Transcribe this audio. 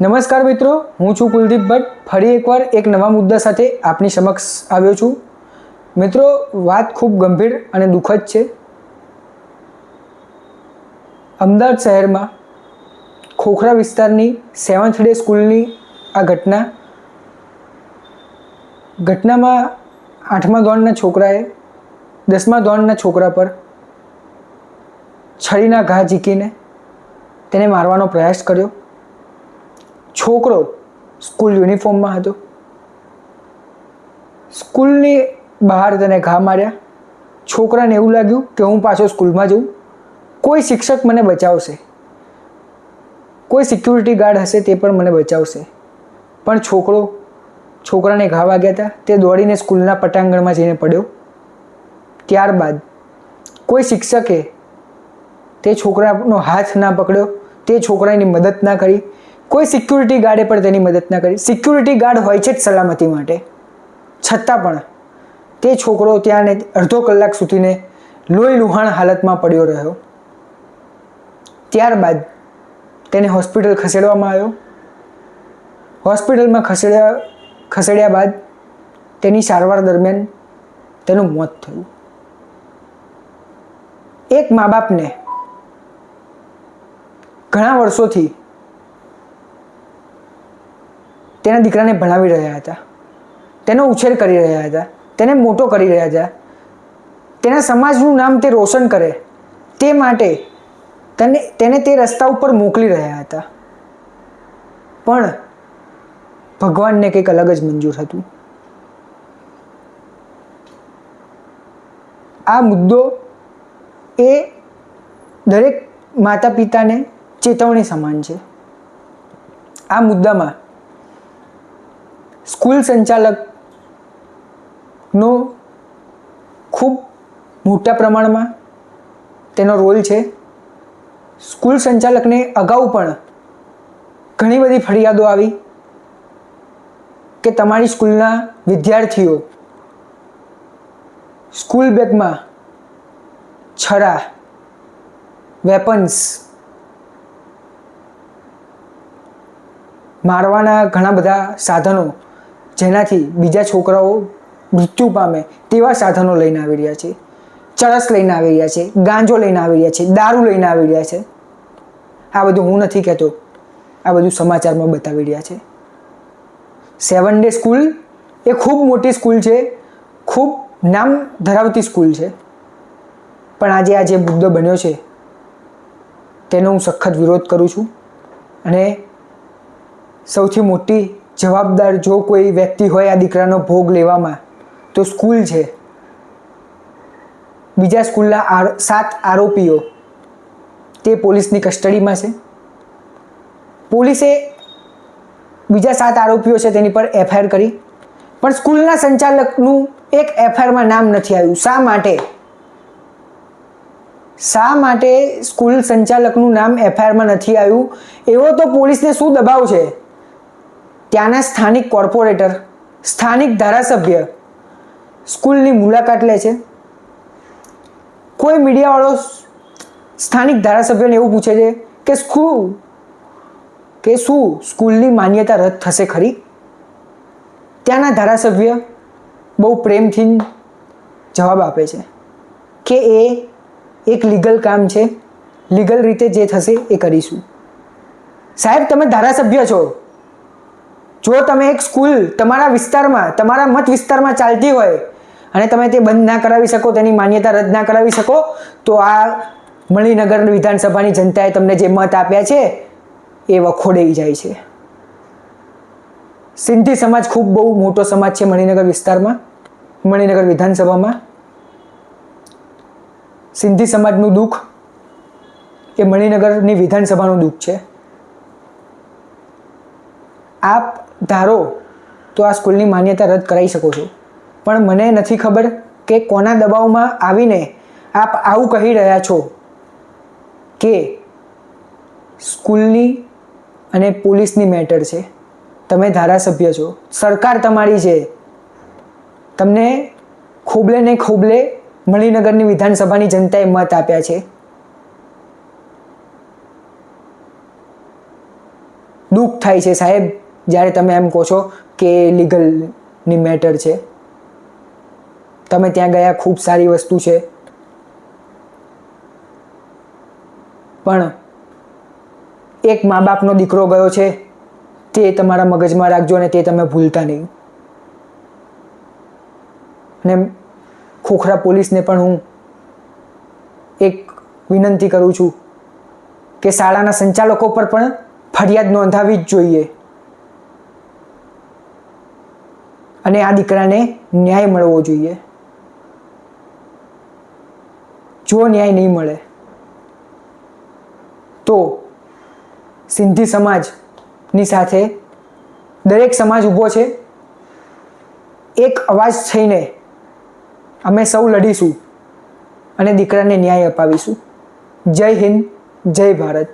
નમસ્કાર મિત્રો, હું છું કુલદીપ ભટ્ટ. ફરી એકવાર એક નવા મુદ્દા સાથે આપની સમક્ષ આવ્યો છું. મિત્રો, વાત ખૂબ ગંભીર અને દુઃખદ છે. અમદાવાદ શહેરમાં ખોખરા વિસ્તારની સેવન્થ ડે સ્કૂલની આ ઘટના, ઘટનામાં આઠમા ધોરણના છોકરાએ દસમા ધોરણના છોકરા પર છરીના ઘા ઝીકીને તેને મારવાનો પ્રયાસ કર્યો. છોકરો સ્કૂલ યુનિફોર્મમાં હતો. સ્કૂલની બહાર તેને ઘા માર્યા. છોકરાને એવું લાગ્યું કે હું પાછો સ્કૂલમાં જઉં. કોઈ શિક્ષક મને બચાવશે. કોઈ સિક્યુરિટી ગાર્ડ હશે તે પણ મને બચાવશે. પણ છોકરો, છોકરાને ઘા વાગ્યા હતા, તે દોડીને સ્કૂલના પટાંગણમાં જઈને પડ્યો. ત્યારબાદ કોઈ શિક્ષકે તે છોકરાનો હાથ ના પકડ્યો, તે છોકરાની મદદ ના કરી કોઈ સિક્યુરિટી ગાર્ડે પણ તેની મદદ ના કરી. સિક્યુરિટી ગાર્ડ હોય છે જ સલામતી માટે. છતાં પણ તે છોકરો ત્યાંને અડધો કલાક સુધીને લોહી લુહાણ હાલતમાં પડ્યો રહ્યો. ત્યારબાદ તેને હોસ્પિટલ ખસેડવામાં આવ્યો. હોસ્પિટલમાં ખસેડ્યા ખસેડ્યા બાદ તેની સારવાર દરમિયાન તેનું મોત થયું. એક મા બાપને ઘણા વર્ષોથી તેના દીકરાને ભણાવી રહ્યા હતા. તેનો ઉછેર કરી રહ્યા હતા. તેને મોટો કરી રહ્યા હતા. તેના સમાજનું નામ તે રોશન કરે. તે માટે તેને તેને તે રસ્તા ઉપર મોકલી રહ્યા હતા. પણ ભગવાનને કંઈક અલગ જ મંજૂર હતું. આ મુદ્દો એ દરેક માતા પિતાને ચેતવણી સમાન છે. આ મુદ્દામાં સ્કૂલ સંચાલકનો ખૂબ મોટા પ્રમાણમાં તેનો રોલ છે. સ્કૂલ સંચાલકને અગાઉ પણ ઘણી બધી ફરિયાદો આવી કે તમારી સ્કૂલના વિદ્યાર્થીઓ સ્કૂલ બેગમાં છરા, વેપન્સ મારવાના ઘણા બધા સાધનો જેનાથી બીજા છોકરાઓ મૃત્યુ પામે તેવા સાધનો લઈને આવી રહ્યા છે. ચરસ લઈને આવી રહ્યા છે, ગાંજો લઈને આવી રહ્યા છે, દારૂ લઈને આવી રહ્યા છે. આ બધું હું નથી કહેતો. આ બધું સમાચારમાં બતાવી રહ્યા છે. સેવન ડે સ્કૂલ એ ખૂબ મોટી સ્કૂલ છે, ખૂબ નામ ધરાવતી સ્કૂલ છે. પણ આજે આ જે મુદ્દો બન્યો છે, તેનો હું સખત વિરોધ કરું છું અને સૌથી મોટી જવાબદાર જો કોઈ વ્યક્તિ હોય આ દીકરાનો ભોગ લેવામાં, તો સ્કૂલ છે. બીજા સ્કૂલના સાત આરોપીઓ તે પોલીસની કસ્ટડીમાં છે. પોલીસે બીજા સાત આરોપીઓ છે તેની પર એફઆઈઆર કરી. પણ સ્કૂલના સંચાલકનું એક એફઆઈઆરમાં નામ નથી આવ્યું. શા માટે? શા માટે સ્કૂલ સંચાલકનું નામ એફઆઈઆરમાં નથી આવ્યું? એવો તો પોલીસને શું દબાવ છે? ત્યાંના સ્થાનિક કોર્પોરેટર, સ્થાનિક ધારાસભ્ય સ્કૂલની મુલાકાત લે છે. કોઈ મીડિયાવાળો સ્થાનિક ધારાસભ્યને એવું પૂછે છે કે સ્કૂલ કે શું સ્કૂલની માન્યતા રદ થશે ખરી? ત્યાંના ધારાસભ્ય બહુ પ્રેમથી જવાબ આપે છે કે એ એક લીગલ કામ છે. લીગલ રીતે જે થશે એ કરીશું. સાહેબ, તમે ધારાસભ્ય છો. જો તમે એક સ્કૂલ તમારા વિસ્તારમાં, તમારા મત વિસ્તારમાં ચાલતી હોય અને તમે તે બંધ ના કરાવી શકો, તેની માન્યતા રદ ના કરાવી શકો, તો આ મણિનગર વિધાનસભાની જનતાએ તમને જે મત આપ્યા છે, એ વખોડાઈ જાય છે. સિંધી સમાજ ખૂબ બહુ મોટો સમાજ છે મણિનગર વિસ્તારમાં, મણિનગર વિધાનસભામાં. સિંધી સમાજનું દુઃખ એ મણિનગરની વિધાનસભાનું દુઃખ છે. આપ ધારો, તો આ સ્કૂલની માન્યતા રદ કરાવી શકો છો. પણ મને નથી ખબર કે કોના દબાવમાં આવીને આપ આવું કહી રહ્યા છો કે સ્કૂલની અને પોલીસની મેટર છે. તમે ધારાસભ્ય છો. સરકાર તમારી છે. તમને ખોબલે ને ખોબલે મણિનગરની વિધાનસભાની જનતાએ મત આપ્યા છે. દુઃખ થાય છે સાહેબ. જ્યારે તમે એમ કહો છો કે લીગલની મેટર છે, તમે ત્યાં ગયા, ખૂબ સારી વસ્તુ છે. પણ એક મા બાપનો દીકરો ગયો છે, તે તમારા મગજમાં રાખજો અને તે તમે ભૂલતા નહીં. અને ખોખરા પોલીસને પણ હું એક વિનંતી કરું છું કે શાળાના સંચાલકો પર પણ ફરિયાદ નોંધાવી જ જોઈએ. અને આ દીકરાને ન્યાય મળવો જોઈએ. જો ન્યાય નહીં મળે, તો સિંધી સમાજની સાથે દરેક સમાજ ઊભો છે. એક અવાજ થઈને અમે સૌ લડીશું અને દીકરાને ન્યાય અપાવીશું. જય હિન્દ, જય ભારત.